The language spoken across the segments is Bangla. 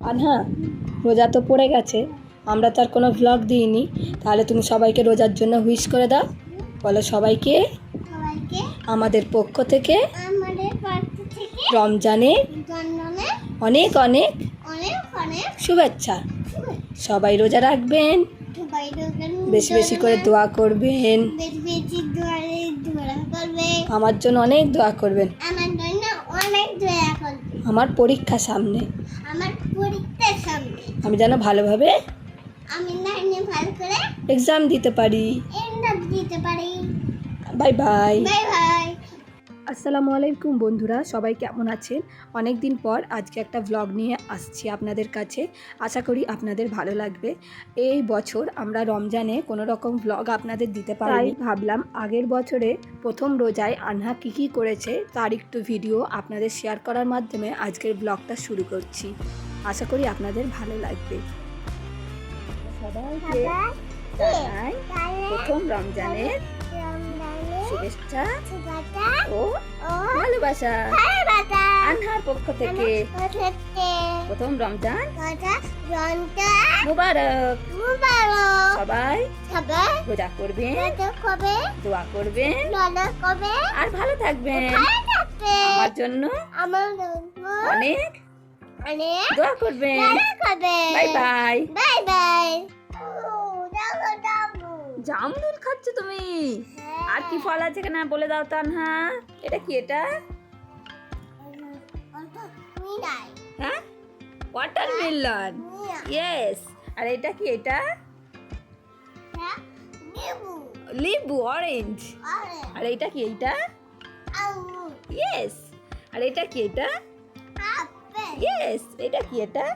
আর হ্যাঁ রোজা তো পড়ে গেছে আমরা তো আর কোনো ভ্লগ দিইনি তাহলে তুমি সবাইকে রোজার জন্য হুইশ করে দাও বলো সবাইকে আমাদের পক্ষ থেকে জন্মনে অনেক অনেক শুভেচ্ছা। সবাই রোজা রাখবেন বেশি বেশি করে দোয়া করবেন। আমার জন্য অনেক দোয়া করবেন। আমার পরীক্ষা সামনে। আমার পরীক্ষার সামনে। আমি যেন ভালোভাবে আমি নাইনে ভালো করে এক্সাম দিতে পারি। এন্ড দিতে পারি। বাই বাই বাই বাই আসসালামু আলাইকুম বন্ধুরা সবাই কেমন আছেন? অনেক দিন পর আজকে একটা ভ্লগ নিয়ে আসছি আপনাদের কাছে। আশা করি আপনাদের ভালো লাগবে। এই বছর আমরা রমজানে কোনো রকম ভ্লগ আপনাদের দিতে পারি ভাবলাম আগের বছরে প্রথম রোজায় আনহা কী কী করেছে তার একটু ভিডিও আপনাদের শেয়ার করার মাধ্যমে আজকের ব্লগটা শুরু করছি। আশা করি আপনাদের ভালো লাগবে। সবাইকে প্রথম রমজানের শুভেচ্ছা ও ভালোবাসা আনহার পক্ষ থেকে। প্রথম রমজান মুবারক। সবাই রোজা করবেন দোয়া করবেন আর ভালো থাকবেন। আমার জন্য আমার অনেক অনেক দোয়া করবেন। Bye bye. Bye bye. জামরুল খাচ্ছ তুমি? আর কি ফল আছে কিনা বলে দাও তো আনহা। এটা কি এটা? হ্যাঁ? ওয়াটারমেলন ইয়েস আর এটা কি এটা? লেবু। অরেঞ্জ আর এটা কি এইটা? ইয়েস আর এটা কি এটা? ইয়েস এটা কি এটা?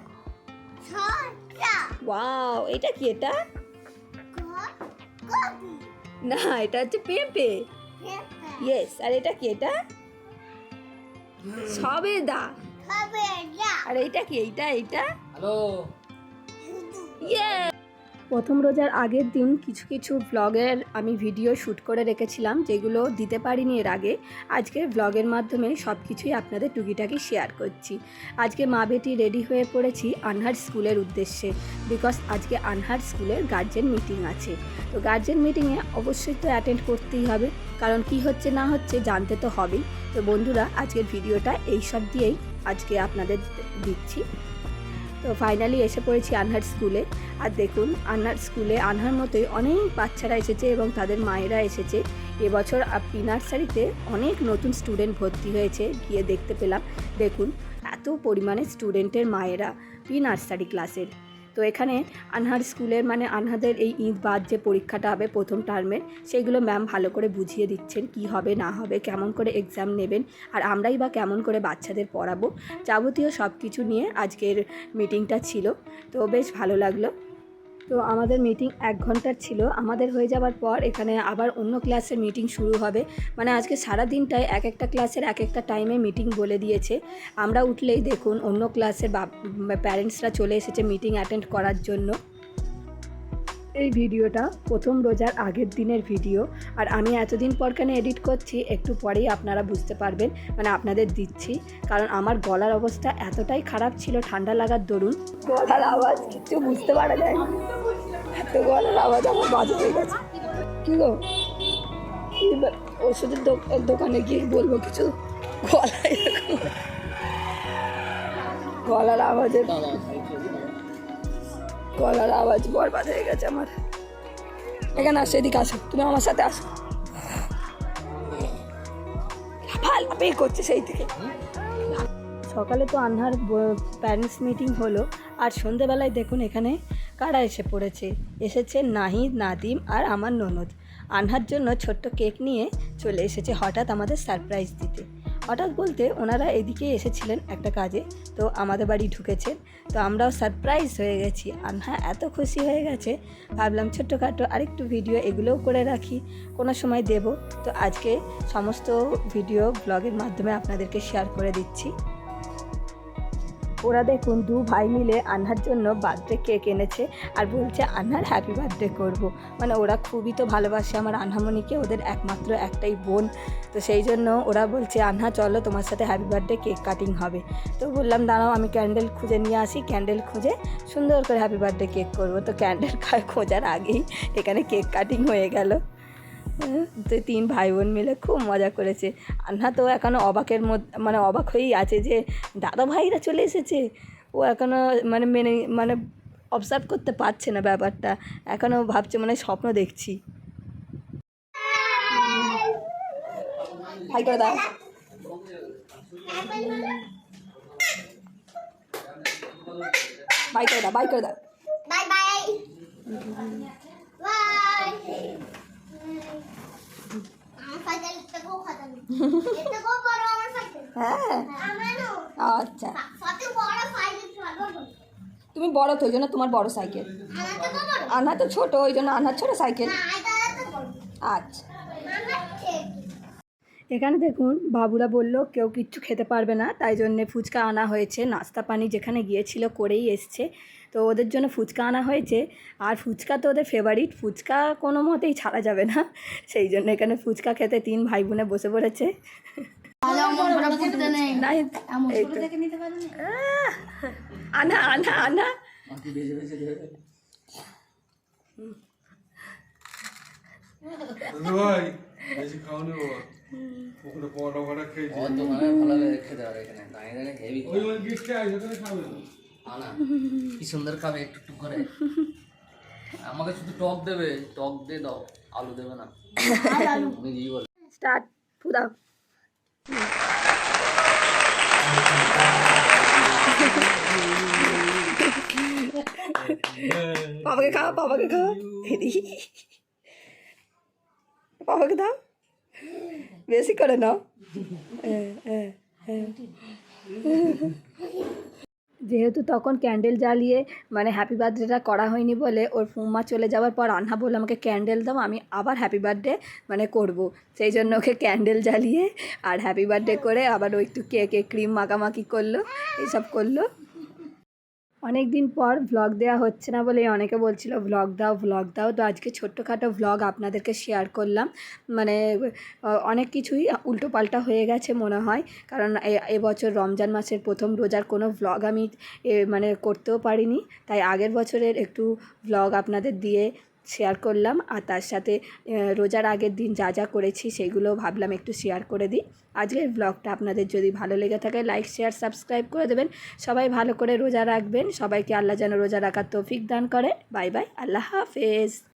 ওয়াও এটা কি এটা? না এটা হচ্ছে পেঁপে। ইয়েস আর এটা কি এটা? সবেদা আর এইটা কি? এইটা এইটা? হ্যালো ইয়ে প্রথম রোজার আগের দিন কিছু কিছু ব্লগের আমি ভিডিও শ্যুট করে রেখেছিলাম, যেগুলো দিতে পারিনি এর আগে। আজকে ব্লগের মাধ্যমে সব কিছুই আপনাদের টুকিটাকি শেয়ার করছি। আজকে মা বেটি রেডি হয়ে পড়েছি আনহার স্কুলের উদ্দেশ্যে বিকজ আজকে আনহার স্কুলের গার্জেন মিটিং আছে। তো গার্জেন মিটিংয়ে অবশ্যই তো অ্যাটেন্ড করতেই হবে, কারণ কি হচ্ছে না হচ্ছে জানতে তো হবেই। তো বন্ধুরা, আজকের ভিডিওটা এইসব দিয়েই আজকে আপনাদের দিচ্ছি। তো ফাইনালি এসে পড়েছি আনহার স্কুলে আর দেখুন, আনহার স্কুলে আনহার মতোই অনেক বাচ্চারা এসেছে এবং তাদের মায়েরা এসেছে। এবছর পি নার্সারিতে অনেক নতুন স্টুডেন্ট ভর্তি হয়েছে, গিয়ে দেখতে পেলাম। দেখুন, এত পরিমাণে স্টুডেন্টের মায়েরা পি নার্সারি ক্লাসের তো এখানে আনহার স্কুলের মানে আনহাদের এই ঈদ বাদ যে পরীক্ষাটা হবে প্রথম টার্মের, সেইগুলো ম্যাম ভালো করে বুঝিয়ে দিচ্ছেন কি হবে, না হবে, কেমন করে এক্সাম নেবেন আর আমরাই বা কেমন করে বাচ্চাদের পড়াবো, যাবতীয় সব কিছু নিয়ে আজকের মিটিংটা ছিল। তো বেশ ভালো লাগল। তো আমাদের মিটিং এক ঘণ্টার ছিল। আমাদের হয়ে যাবার পর এখানে আবার অন্য ক্লাসের মিটিং শুরু হবে। মানে আজকে সারা দিনটায় এক একটা ক্লাসের এক একটা টাইমে মিটিং বলে দিয়েছে। আমরা উঠলেই দেখুন অন্য ক্লাসের প্যারেন্টসরা চলে এসেছে মিটিং অ্যাটেন্ড করার জন্য। এই ভিডিওটা প্রথম রোজার আগের দিনের ভিডিও। আর আমি এতদিন পর কেন এডিট করছি, একটু পরেই আপনারা বুঝতে পারবেন মানে আপনাদের দিচ্ছি। কারণ আমার গলার অবস্থা এতটাই খারাপ ছিল, ঠান্ডা লাগার দরুন। গলার আওয়াজ কিছু বুঝতে পারা যায় এত গলার আওয়াজ আমার বাজে হয়ে গেছে। কি গো? ওষুধের দোকানে গিয়ে বলব কিছু? গলা এরকম। গলার আওয়াজে গলার আওয়াজ বরবাদ হয়ে গেছে আমার। এখানে আসো, এদিকে আসো, তুমি আমার সাথে আসো। লাফাল, লাফিয়ে করছে সেই থেকে সকালে তো আনহার প্যারেন্টস মিটিং হলো, আর সন্ধেবেলায় দেখুন এখানে কারা এসে পড়েছে? এসেছে নাহিদ, নাদিম আর আমার ননদ। আনহার জন্য ছোট্ট কেক নিয়ে চলে এসেছে, হঠাৎ আমাদের সারপ্রাইজ দিতে। হঠাৎ বলতে ওনারা এদিকে এসেছিলেন একটা কাজে, তো আমাদের বাড়ি ঢুকেছেন। তো আমরাও সারপ্রাইজ হয়ে গেছি। আর হ্যাঁ এত খুশি হয়ে গেছে। ভাবলাম ছোট্টখাটো আরেকটু ভিডিও এগুলোও করে রাখি, কোনো সময় দেব। তো আজকে সমস্ত ভিডিও ব্লগের মাধ্যমে আপনাদেরকে শেয়ার করে দিচ্ছি। ওরা দেখুন দু ভাই মিলে আন্নার জন্য বার্থডে কেক এনেছে আর বলছে আন্নার হ্যাপি বার্থডে করব। মানে ওরা খুবই তো ভালোবাসে আমার আন্নামণিকে ওদের একমাত্র একটাই বোন। তো সেই জন্য ওরা বলছে আন্না চলো তোমার সাথে হ্যাপি বার্থডে কেক কাটিং হবে। তো বললাম, দাঁড়াও, আমি ক্যান্ডেল খুঁজে নিয়ে আসি। ক্যান্ডেল খুঁজে সুন্দর করে হ্যাপি বার্থডে কেক করব। তো ক্যান্ডেল খোঁজার আগেই এখানে কেক কাটিং হয়ে গেল। তো তিন ভাই বোন মিলে খুব মজা করেছে। আন্না তো এখনও অবাকের মধ্যে মানে অবাক হয়েই আছে যে দাদা ভাইরা চলে এসেছে। ও এখনও মানে মেনে মানে অবজার্ভ করতে পারছে না ব্যাপারটা। এখনও ভাবছে মানে স্বপ্ন দেখছি। করে দাও। বাই করে দাও, বাই করে দাও। Bye bye bye. হ্যাঁ আচ্ছা তুমি বড় তো ওই জন্য তোমার বড় সাইকেল। আনহা তো ছোট ওই জন্য আনহার ছোট সাইকেল। আচ্ছা। এখানে দেখুন বাবুরা বলল কেউ কিচ্ছু খেতে পারবে না। তাই জন্যে ফুচকা আনা হয়েছে। নাস্তা পানি যেখানে গিয়েছিল করেই এসছে। তো ওদের জন্য ফুচকা আনা হয়েছে। আর ফুচকা তো ওদের ফেভারিট ফুচকা কোনো মতেই ছাড়া যাবে না। সেই জন্য এখানে ফুচকা খেতে তিন ভাই বোনে বসে পড়েছে। আনা আনা আনা। ভাই বেশি খাওনি বাবা ওখানে পরোটা ফটা খেয়েছি। আমার দোকানে ভালো লাগে খেতে পারে এখানে। দাঁড়িয়ে দাঁড়িয়ে হেভি ওই ওই গিফটে আছে ওখানে খাবে আনা কি সুন্দর খাবে একটু একটু করে। আমাকে শুধু টক দেবে টক দিয়ে দাও আলু দেবে না। নিজেই বলে। স্টার্ট ফুদাও। বাবাকে খাও বাবাকে খাও। বাবাকে বেশি করে নাও যেহেতু তখন ক্যান্ডেল জ্বালিয়ে মানে হ্যাপি বার্থডেটা করা হয়নি বলে ওর ফুম্মা চলে যাওয়ার পর রান্না বলল, আমাকে ক্যান্ডেল দাও, আমি আবার হ্যাপি বার্থডে মানে করব। সেই জন্য ওকে ক্যান্ডেল জ্বালিয়ে আর হ্যাপি বার্থডে করে আবার ও একটু কেকে ক্রিম মাখামাখি করল, এইসব করল। অনেক দিন পর ভ্লগ দেওয়া হচ্ছে না বলে অনেকে বলছিল ভ্লগ দাও ভ্লগ দাও। তো আজকে ছোট্টখাটো ভ্লগ আপনাদেরকে শেয়ার করলাম। মানে অনেক কিছুই উল্টোপাল্টা হয়ে গেছে মনে হয়। কারণ এবছর রমজান মাসের প্রথম রোজার কোনো ভ্লগ আমি মানে করতেও পারিনি। তাই আগের বছরের একটু ভ্লগ আপনাদের দিয়ে শেয়ার করলাম আর তার সাথে রোজার আগের দিন যা যা করেছি সেগুলো ভাবলাম একটু শেয়ার করে দিই। আজকের ব্লগটা আপনাদের যদি ভালো লেগে থাকে লাইক শেয়ার সাবস্ক্রাইব করে দেবেন। সবাই ভালো করে রোজা রাখবেন। সবাইকে আল্লাহ যেন রোজা রাখার তৌফিক দান করে। Bye bye. আল্লাহ হাফেজ।